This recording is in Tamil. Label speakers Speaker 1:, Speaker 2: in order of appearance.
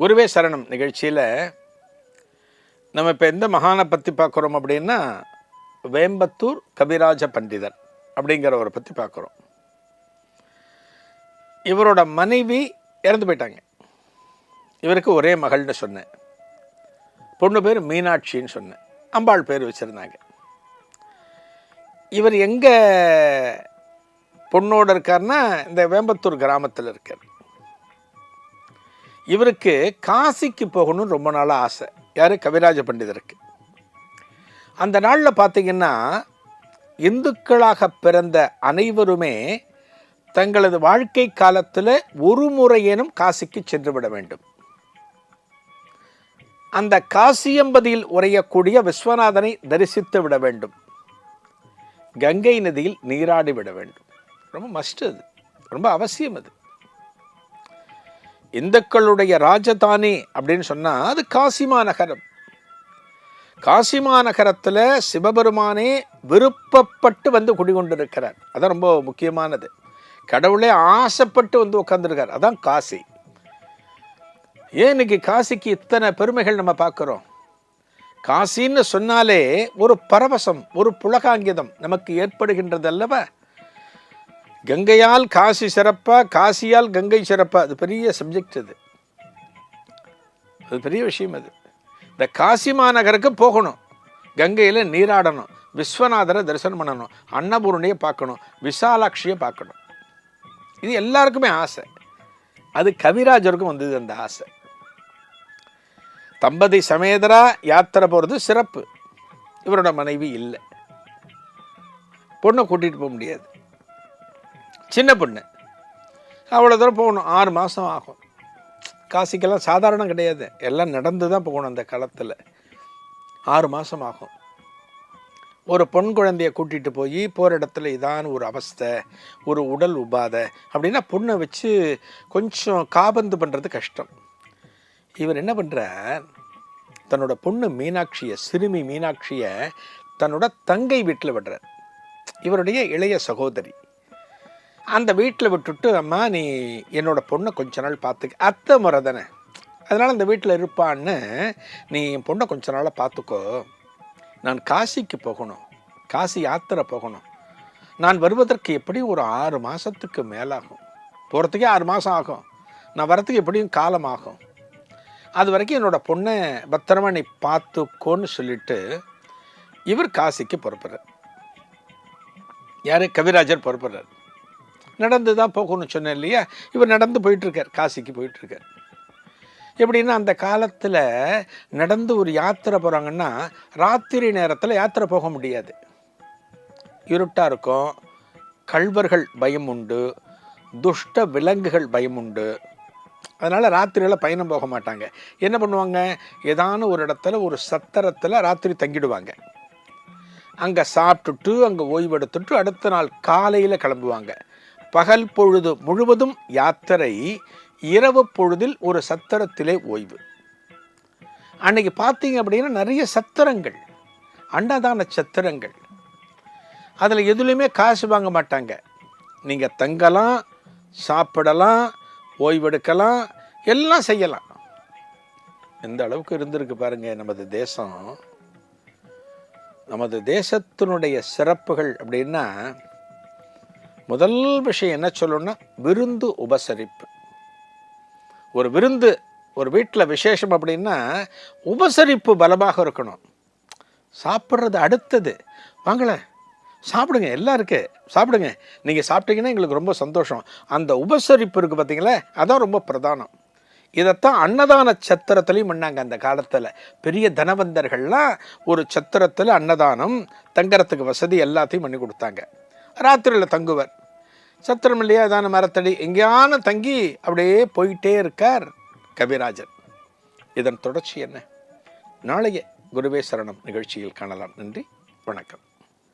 Speaker 1: குருவே சரணம் நிகழ்ச்சியில் நம்ம இப்போ எந்த மகானை பற்றி பார்க்குறோம் அப்படின்னா வேம்பத்தூர் கவிராஜ பண்டிதர் அப்படிங்கிறவரை பற்றி பார்க்குறோம். இவரோட மனைவி இறந்து போயிட்டாங்க. இவருக்கு ஒரே மகள்னு சொன்னேன். பொண்ணு பேர் மீனாட்சின்னு சொன்னேன். அம்பாள் பேர் வச்சுருந்தாங்க. இவர் எங்கே பொண்ணோடு இருக்காருன்னா இந்த வேம்பத்தூர் கிராமத்தில் இருக்கார். இவருக்கு காசிக்கு போகணும்னு ரொம்ப நாளாக ஆசை. யார்? கவிராஜ பண்டிதருக்கு. அந்த நாளில் பார்த்தீங்கன்னா இந்துக்களாக பிறந்த அனைவருமே தங்களது வாழ்க்கை காலத்தில் ஒரு முறையேனும் காசிக்கு சென்று விட வேண்டும். அந்த காசியம்பதியில் உரையக்கூடிய விஸ்வநாதனை தரிசித்து விட வேண்டும். கங்கை நதியில் நீராடி விட வேண்டும். ரொம்ப மஸ்ட் அது. ரொம்ப அவசியம் அது. இந்துக்களுடைய ராஜதானி அப்படின்னு சொன்னால் அது காசிமா நகரம். காசிமா நகரத்தில் சிவபெருமானே விருப்பப்பட்டு வந்து குடிகொண்டிருக்கிறார். அதான் ரொம்ப முக்கியமானது. கடவுளே ஆசைப்பட்டு வந்து உட்காந்துருக்கார் அதான் காசி. ஏன் இன்னைக்கு காசிக்கு இத்தனை பெருமைகள் நம்ம பார்க்குறோம்? காசின்னு சொன்னாலே ஒரு பரவசம் ஒரு புலகாங்கிதம் நமக்கு ஏற்படுகின்றது அல்லவா கங்கையால் காசி சிறப்பா காசியால் கங்கை சிறப்பா. அது பெரிய சப்ஜெக்ட் அது. அது பெரிய விஷயம் அது. இந்த காசி மாநகருக்கு போகணும். கங்கையில் நீராடணும். விஸ்வநாதரை தரிசனம் பண்ணணும். அன்னபூரணியை பார்க்கணும். விசாலாட்சியை பார்க்கணும். இது எல்லாருக்குமே ஆசை. அது கவிராஜருக்கும் வந்தது அந்த ஆசை. தம்பதி சமேதரா யாத்திரை போகிறது சிறப்பு. இவரோட மனைவி இல்லை. பொண்ணை கூட்டிகிட்டு போக முடியாது. சின்ன பொண்ணு. அவ்வளோ தூரம் போகணும். ஆறு மாதம் ஆகும். காசிக்கெல்லாம் சாதாரணம் கிடையாது. எல்லாம் நடந்து தான் போகணும் அந்த காலத்தில் ஆறு மாதம் ஆகும். ஒரு பொன் குழந்தைய கூட்டிகிட்டு போய் போகிற இடத்துல இதான் ஒரு அவஸ்தை ஒரு உடல் உபாதை அப்படின்னா பொண்ணை வச்சு கொஞ்சம் காபந்து பண்ணுறது கஷ்டம். இவர் என்ன பண்ணுறார் தன்னோட பொண்ணு மீனாட்சியை சிறுமி மீனாட்சியை தன்னோட தங்கை வீட்டில் விடுறார். இவருடைய இளைய சகோதரி. அந்த வீட்டில் விட்டுட்டு அம்மா நீ என்னோட பொண்ணை கொஞ்ச நாள் பார்த்துக்க அத்தை முறை தானே. அதனால் அந்த வீட்டில் இருப்பான்னு நீ என் பொண்ணை கொஞ்ச நாளாக பார்த்துக்கோ நான் காசிக்கு போகணும். காசி யாத்திரை போகணும். நான் வருவதற்கு எப்படியும் ஒரு ஆறு மாதத்துக்கு மேலாகும். போகிறதுக்கே ஆறு மாதம் ஆகும். நான் வரத்துக்கு எப்படியும் காலம் ஆகும். அது வரைக்கும் என்னோடய பொண்ணை பத்திரமா நீ பார்த்துக்கோன்னு சொல்லிட்டு இவர் காசிக்கு புறப்படுறார். யார்? கவிராஜர் புறப்படுறார். நடந்து தான் போகணும்னு சொன்னேன் இல்லையா? இவர் நடந்து போயிட்டுருக்கார் காசிக்கு போயிட்டுருக்கார். எப்படின்னா அந்த காலத்தில் நடந்து ஒரு யாத்திரை போகிறாங்கன்னா ராத்திரி நேரத்தில் யாத்திரை போக முடியாது. இருட்டாக இருக்கும் கள்வர்கள் பயம் உண்டு துஷ்ட விலங்குகள் பயம் உண்டு. அதனால் ராத்திரியில் பயணம் போக மாட்டாங்க. என்ன பண்ணுவாங்க? ஏதான ஒரு இடத்துல ஒரு சத்திரத்தில் ராத்திரி தங்கிடுவாங்க. அங்கே சாப்பிட்டுட்டு அங்கே ஓய்வெடுத்துட்டு அடுத்த நாள் காலையில் கிளம்புவாங்க. பகல் பொழுது முழுவதும் யாத்திரை இரவு பொழுதில் ஒரு சத்திரத்திலே ஓய்வு. அன்னைக்கு பார்த்தீங்க அப்படின்னா நிறைய சத்திரங்கள் அன்னதான சத்திரங்கள். அதில் எதுலேயுமே காசு வாங்க மாட்டாங்க. நீங்கள் தங்கலாம் சாப்பிடலாம் ஓய்வெடுக்கலாம் எல்லாம் செய்யலாம். எந்த அளவுக்கு இருந்திருக்கு பாருங்கள் நமது தேசம். நமது தேசத்தினுடைய சிறப்புகள் அப்படின்னா முதல் விஷயம் என்ன சொல்லணும்னா விருந்து உபசரிப்பு. ஒரு விருந்து ஒரு வீட்டில் விசேஷம் அப்படின்னா உபசரிப்பு பலமாக இருக்கணும். சாப்பிட்றது அடுத்தது. வாங்களேன் சாப்பிடுங்க எல்லாம் இருக்குது சாப்பிடுங்க. நீங்கள் சாப்பிட்டீங்கன்னா எங்களுக்கு ரொம்ப சந்தோஷம். அந்த உபசரிப்பு இருக்குது பார்த்தீங்களா? அதான் ரொம்ப பிரதானம். இதைத்தான் அன்னதான சத்திரத்துலையும் பண்ணாங்க அந்த காலத்தில். பெரிய தனவந்தர்கள்லாம் ஒரு சத்திரத்தில் அன்னதானம் தங்கறதுக்கு வசதி எல்லாத்தையும் பண்ணி கொடுத்தாங்க. ராத்திரியில் தங்குவர். சத்திரம் இல்லையா? ஏதான மரத்தடி. எங்கேயான தங்கி அப்படியே போயிட்டே இருக்கார் கவிராஜன் இதன் தொடர்ச்சி என்ன? நாளைய குருவே சரணம் நிகழ்ச்சியில் காணலாம். நன்றி. வணக்கம்.